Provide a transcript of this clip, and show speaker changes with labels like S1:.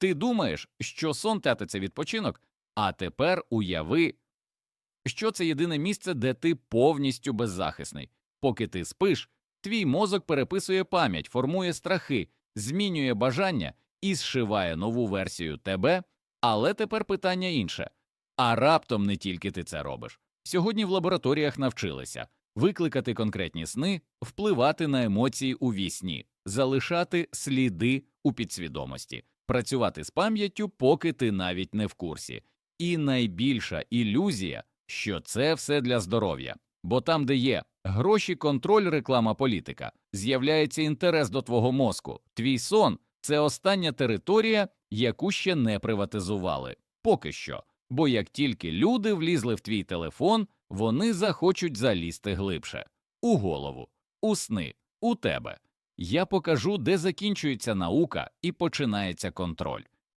S1: Ти думаєш, що сон тята це відпочинок, а тепер уяви, що це єдине місце, де ти повністю беззахисний. Поки ти спиш, твій мозок переписує пам'ять, формує страхи, змінює бажання і зшиває нову версію тебе. Але тепер питання інше. А раптом не тільки ти це робиш. Сьогодні в лабораторіях навчилися викликати конкретні сни, впливати на емоції у вісні, залишати сліди у підсвідомості, працювати з пам'яттю, поки ти навіть не в курсі. І найбільша ілюзія, що це все для здоров'я, бо там, де є гроші, контроль, реклама, політика, з'являється інтерес до твого мозку. Твій сон це остання територія, яку ще не приватизували. Поки що. Бо як тільки люди влізли в твій телефон, вони захочуть залізти глибше у голову, у сни, у тебе. Я покажу, де закінчується наука і починається контроль.